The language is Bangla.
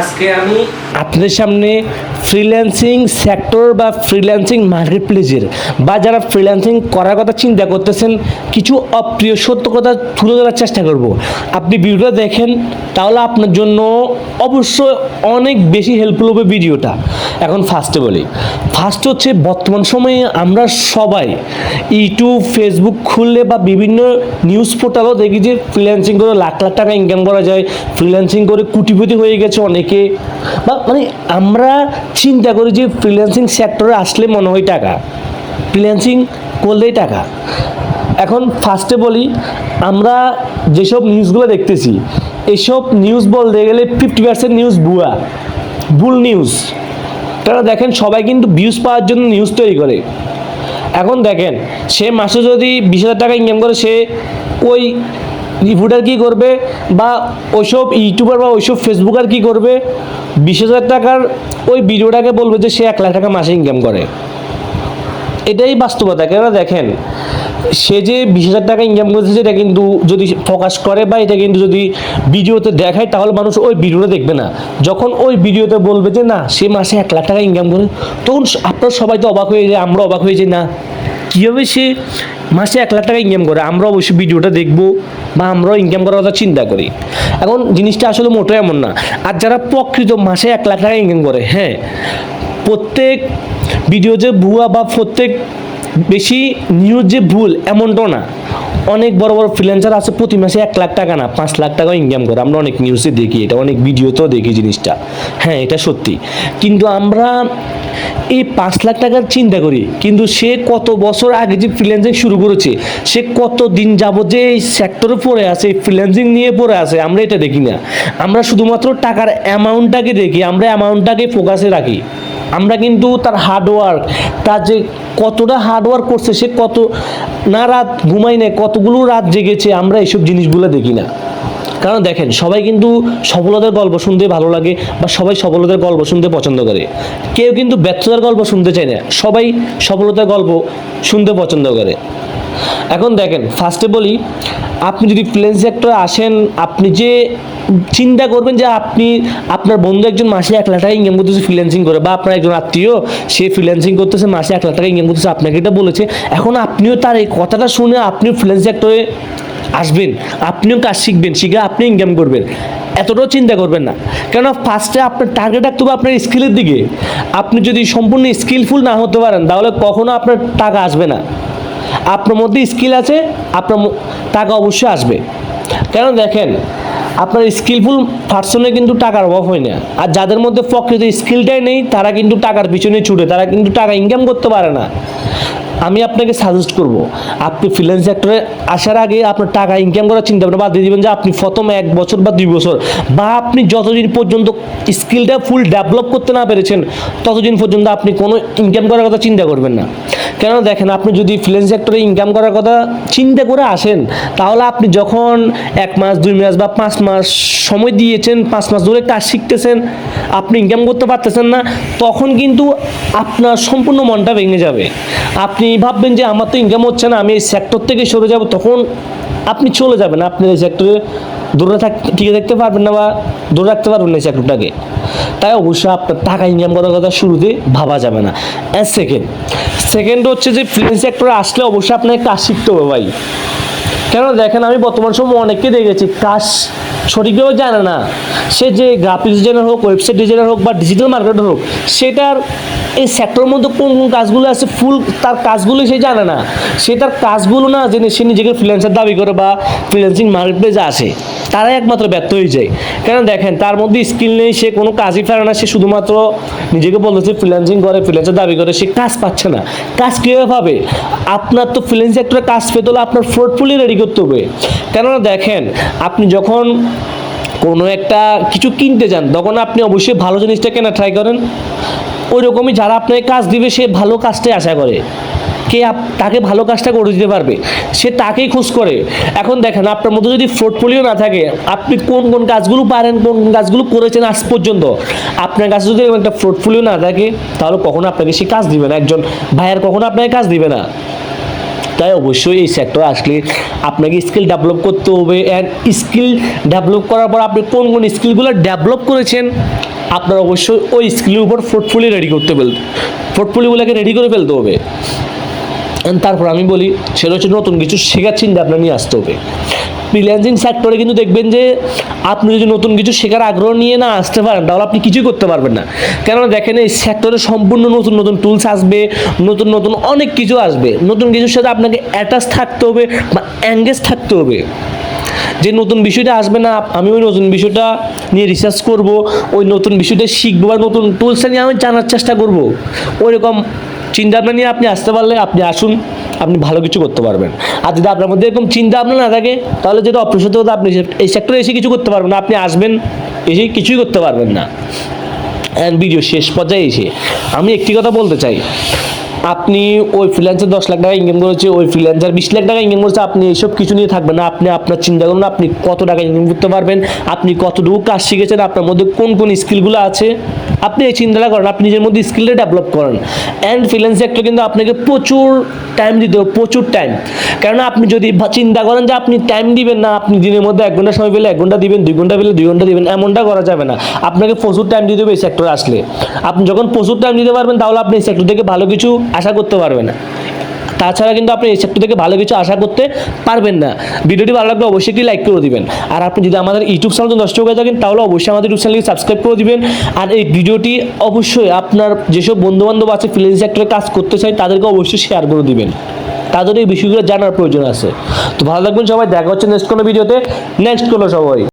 আজকে আমি আপনাদের সামনে ফ্রিল্যান্সিং সেক্টর বা ফ্রিল্যান্সিং মার্কেট প্লেসের বা যারা ফ্রিল্যান্সিং করার কথা চিন্তা করতেছেন, কিছু অপ্রিয় সত্য কথা তুলে ধরার চেষ্টা করব। আপনি ভিডিওটা দেখেন তাহলে আপনার জন্য অবশ্যই অনেক বেশি হেল্পফুল হবে ভিডিওটা। এখন ফার্স্টে বলি। ফার্স্ট হচ্ছে বর্তমান সময়ে আমরা সবাই ইউটিউব ফেসবুক খুললে বা বিভিন্ন নিউজ পোর্টালও দেখি যে ফ্রিল্যান্সিং করে লাখ লাখ টাকা ইনকাম করা যায় ফ্রিল্যান্সিং করে কুটিপতি হয়ে গেছে অনেকে। বা মানে আমরা চিন্তা করি যে ফ্রিল্যান্সিং সেক্টরে আসলে মনে হয় টাকা। ফ্রিল্যান্সিং করলেই টাকা। এখন ফার্স্টে বলি, আমরা যেসব নিউজগুলো দেখতেছি এসব নিউজ বলতে গেলে ফিফটি পার্সেন্ট নিউজ ভুয়া। ভুল নিউজ তারা দেখেন, সবাই কিন্তু ভিউজ পাওয়ার জন্য নিউজ তৈরি করে। এখন দেখেন, সে মাসে যদি বিশ হাজার টাকা ইনকাম করে, সে ওই রিপোর্টার কী করবে বা ওইসব ইউটিউবার বা ওইসব ফেসবুকার কী করবে? বিশ হাজার টাকার ওই ভিডিওটাকে বলবে যে সে এক লাখ টাকা মাসে ইনকাম করে। এটাই বাস্তবতা। কেননা দেখেন সে যে বিশ হাজার টাকা ইনকাম করতেছে এটা কিন্তু যদি ফোকাস করে বা এটা কিন্তু যদি ভিডিওতে দেখায়, তাহলে মানুষ ওই ভিডিওটা দেখবে না। যখন ওই ভিডিওতে বলবে যে, না, সে মাসে এক লাখ টাকা ইনকাম করে। তখন আপনার সবাই তো অবাক হয়ে যায় আমরা অবাক হয়ে যাই না। কীভাবে সে মাসে এক লাখ টাকা ইনকাম করে? আমরা অবশ্যই ভিডিওটা দেখব বা আমরাও ইনকাম করার কথা চিন্তা করি। এখন জিনিসটা আসলে মোটো এমন না। আর যারা প্রকৃত মাসে এক লাখ টাকা ইনকাম করে হ্যাঁ প্রত্যেক ভিডিও যে ভুয়া বা প্রত্যেক বেশি নিউজ যে ভুল এমনটাও না। অনেক বড় বড় ফ্রিল্যান্সার আছে প্রতি মাসে এক লাখ টাকা না, পাঁচ লাখ টাকা ইনকাম করে। আমরা অনেক নিউজে দেখি এটা, অনেক ভিডিওতেও দেখি জিনিসটা। হ্যাঁ এটা সত্যি। কিন্তু আমরা এই পাঁচ লাখ টাকার চিন্তা করি, কিন্তু সে কত বছর আগে যে ফ্রিল্যান্সিং শুরু করেছে, সে কত দিন যাবত যে এই সেক্টরে পড়ে আছে, এই ফ্রিল্যান্সিং নিয়ে পড়ে আছে, আমরা এটা দেখি না। আমরা শুধুমাত্র টাকার অ্যামাউন্টটাকে দেখি, আমরা অ্যামাউন্টটাকে ফোকাসে রাখি। আমরা কিন্তু তার হার্ডওয়ার্ক তার যে কতটা হার্ডওয়ার্ক করছে, সে কত, না রাত ঘুমাই নেয় কতগুলো রাত জেগেছে, আমরা এইসব জিনিসগুলো দেখি না। কারণ দেখেন, সবাই কিন্তু সফলতার গল্প শুনতে ভালো লাগে বা সবাই সফলতার গল্প শুনতে পছন্দ করে। কেউ কিন্তু ব্যর্থতার গল্প শুনতে চায় না, সবাই সফলতার গল্প শুনতে পছন্দ করে। এখন দেখেন ফার্স্টে বলি, আপনি যদি প্লেন সেক্টরে আসেন, আপনি যে চিন্তা করবেন যে আপনি, আপনার বন্ধু একজন মাসে এক লাখ টাকা ইনকাম করতেছে ফ্রিল্যান্সিং করে, বা আপনার একজন আত্মীয়, সে ফ্রিল্যান্সিং করতেছে মাসে এক লাখ টাকা ইনকাম করতেছে, আপনাকে এটা বলেছে, এখন আপনিও তার এই কথাটা শুনে আপনিও ফ্রিল্যান্স সেক্টরে আসবেন, আপনিও কাজ শিখবেন, শিখে আপনি ইনকাম করবেন। এতটাও চিন্তা করবেন না। কেন ফার্স্টে আপনার টার্গেট রাখতে হবে আপনার স্কিলের দিকে। আপনি যদি সম্পূর্ণ স্কিলফুল না হতে পারেন, তাহলে কখনো আপনার টাকা আসবে না। আপনার মধ্যে স্কিল আছে, আপনার টাকা অবশ্যই আসবে। কেন দেখেন, আপনার স্কিলফুল পার্সনে কিন্তু টাকার অভাব হয় না। আর যাদের মধ্যে প্রকৃত স্কিলটাই নেই, তারা কিন্তু টাকার পিছনে ছুটে, তারা কিন্তু টাকা ইনকাম করতে পারে না। আমি আপনাকে সাজেস্ট করব, আপনি ফ্রিল্যান্স সেক্টরে আসার আগে আপনার টাকা ইনকাম করার চিন্তা ভাবনা বাদ দিয়ে দিবেন যে আপনি প্রথম এক বছর বা দুই বছর বা আপনি যতদিন পর্যন্ত স্কিলটা ফুল ডেভেলপ করতে না পেরেছেন, ততদিন পর্যন্ত আপনি কোনো ইনকাম করার কথা চিন্তা করবেন না। কেন দেখেন, আপনি যদি ফ্রিল্যান্স সেক্টরে ইনকাম করার কথা চিন্তা করে আসেন, তাহলে আপনি যখন এক মাস, দুই মাস বা পাঁচ মাস সময় দিয়েছেন, পাঁচ মাস ধরে কাজ শিখতেছেন, আপনি ইনকাম করতে পারতেছেন না, তখন কিন্তু আপনার সম্পূর্ণ মনটা ভেঙে যাবে। আপনি ভাববেন যে আমার তো ইনকাম হচ্ছে না, আমি এই সেক্টর থেকে সরে যাব, তখন আপনি চলে যাবেন। আপনি এই সেক্টরে দূরে থাক, টিকে দেখতে পারবেন না বা দূরে রাখতে পারবেন না এই সেক্টরটাকে তাই অবশ্যই আপনার টাকা ইনকাম করার কথা শুরুতে ভাবা যাবে না। অ্যান্ড সেকেন্ড সেকেন্ড হচ্ছে যে ফ্রিল্যান্স সেক্টরে আসলে অবশ্যই আপনাকে কাজ শিখতে হবে ভাই। কেন দেখেন, আমি বর্তমান সময় অনেককে দেখেছি, কাজ সঠিকভাবে জানে না। সে যে গ্রাফিক্স ডিজাইনার হোক ওয়েবসাইট ডিজাইনার হোক বা ডিজিটাল মার্কেটার হোক সেটার এই সেক্টরের মধ্যে কোন কোন কাজগুলো আছে ফুল তার কাজগুলো সে জানে না। সে তার কাজগুলো না জেনে সে নিজেকে ফ্রিল্যান্সার দাবি করে বা ফ্রিল্যান্সিং মার্কেট প্লেসে আসে। তারাই একমাত্র ব্যর্থ হয়ে যায়। কেন দেখেন, তার মধ্যে স্কিল নেই, সে কোনো কাজই পারে না, সে শুধুমাত্র নিজেকে বলতেছে ফ্রিল্যান্সিং করে ফ্রিল্যান্সার দাবি করে, সে কাজ পাচ্ছে না। কাজ কীভাবে পাবে? আপনার তো ফ্রিল্যান্স সেক্টরে কাজ পেতে হলে আপনার পোর্টফোলিও রেডি করতে হবে। কেননা দেখেন, আপনি যখন কোনো একটা কিছু কিনতে যান, তখন আপনি অবশ্যই ভালো জিনিসটা কেনা ট্রাই করেন। ওই রকমই যারা আপনাকে কাজ দিবে, সে ভালো কাজটাই আশা করে। কে তাকে ভালো কাজটা করে দিতে পারবে। সে তাকেই খোঁজ করে। এখন দেখেন, আপনার মধ্যে যদি পোর্টফোলিও না থাকে, আপনি কোন কোন কাজগুলো পারেন, কোন কোন কাজগুলো করেছেন আজ পর্যন্ত? আপনার কাছে যদি একটা পোর্টফোলিও না থাকে, তাহলে কখনো আপনাকে সে কাজ দিবে না। একজন ভাইয়ার কখনো আপনাকে কাজ দিবে না। তাই অবশ্যই এই সেক্টর আসলে আপনাকে স্কিল ডেভেলপ করতে হবে। অ্যান্ড স্কিল ডেভেলপ করার পর আপনি কোন কোন স্কিলগুলো ডেভেলপ করেছেন, আপনার অবশ্যই ওই স্কিলের উপর পোর্টফোলিও রেডি করতে ফেলতে পোর্টফোলিওগুলোকে রেডি করে ফেলতে হবে। তারপর আমি বলি, সেটা হচ্ছে নতুন কিছু শেখার চিন্তা আপনার নিয়ে আসতে হবে। ফ্রিল্যান্সিং সেক্টরে কিন্তু দেখবেন যে, আপনি যদি নতুন কিছু শেখার আগ্রহ নিয়ে না আসতে পারেন, তাহলে আপনি কিছুই করতে পারবেন না। কেননা দেখেন, এই সেক্টরে সম্পূর্ণ নতুন নতুন টুলস আসবে, নতুন নতুন অনেক কিছু আসবে। নতুন কিছুর সাথে আপনাকে অ্যাটাচ থাকতে হবে বা অ্যাঙ্গেজ থাকতে হবে। যে নতুন বিষয়টা আসবে না, আমি ওই নতুন বিষয়টা নিয়ে রিসার্চ করব, ওই নতুন বিষয়টা শিখব বা নতুন টুলসটা নিয়ে আমি জানার চেষ্টা করব। ওইরকম চিন্তা ভাবনা নিয়ে আপনি আসতে পারলে আপনি আসুন, আপনি ভালো কিছু করতে পারবেন। আর যদি আপনার মধ্যে এরকম চিন্তা না থাকে, তাহলে যেটা অপ্রসত হতো আপনি এই সেক্টরে এসে কিছু করতে পারবেন না, আপনি আসবেন, এসে কিছুই করতে পারবেন না। অ্যান্ড ভিডিও শেষ পর্যায়ে এসে আমি একটি কথা বলতে চাই। আপনি ওই ফ্রিল্যান্সার দশ লাখ টাকা ইনকাম করেছে, ওই ফ্রিল্যান্সার বিশ লাখ টাকা ইনকাম করেছে, আপনি এইসব কিছু নিয়ে থাকবেন না। আপনি আপনার চিন্তা করুন, আপনি কত টাকা ইনকাম করতে পারবেন, আপনি কতটুকু কাজ শিখেছেন, আপনার মধ্যে কোন কোন স্কিলগুলো আছে। আপনি এই চিন্তাটা করেন, আপনি নিজের মধ্যে স্কিলটা ডেভেলপ করেন। অ্যান্ড ফ্রিল্যান্স সেক্টর কিন্তু আপনাকে প্রচুর টাইম দিতে হবে, প্রচুর টাইম কেননা আপনি যদি চিন্তা করেন যে আপনি টাইম দিবেন না, আপনি দিনের মধ্যে এক ঘণ্টা সময় পেলে এক ঘণ্টা দিবেন, দুই ঘণ্টা পেলে দুই ঘণ্টা দিবেন, এমনটা করা যাবে না। আপনাকে প্রচুর টাইম দিতে হবে এই সেক্টরে আসলে। আপনি যখন প্রচুর টাইম দিতে পারবেন, তাহলে আপনি এই সেক্টর থেকে ভালো কিছু আশা করতে পারবেন। তাছাড়া কিন্তু আপনি এই সেক্টর থেকে ভালো কিছু আশা করতে পারবেন না। ভিডিওটি ভালো লাগলে অবশ্যই একটি লাইক করে দিবেন। আর আপনি যদি আমাদের ইউটিউব চ্যানেল নষ্ট হয়ে থাকেন, তাহলে অবশ্যই আমাদের ইউটিউব চ্যানেলকে সাবস্ক্রাইব করে দিবেন। আর এই ভিডিওটি অবশ্যই আপনার যেসব বন্ধুবান্ধব আছে ফ্রিল্যান্স সেক্টরে কাজ করতে চাই তাদেরকে অবশ্যই শেয়ার করে দিবেন। তাদের এই বিষয়গুলো জানার প্রয়োজন আছে। তো ভালো থাকবেন সবাই, দেখা হচ্ছে নেক্সট কোনো ভিডিওতে নেক্সট কোনো সবাই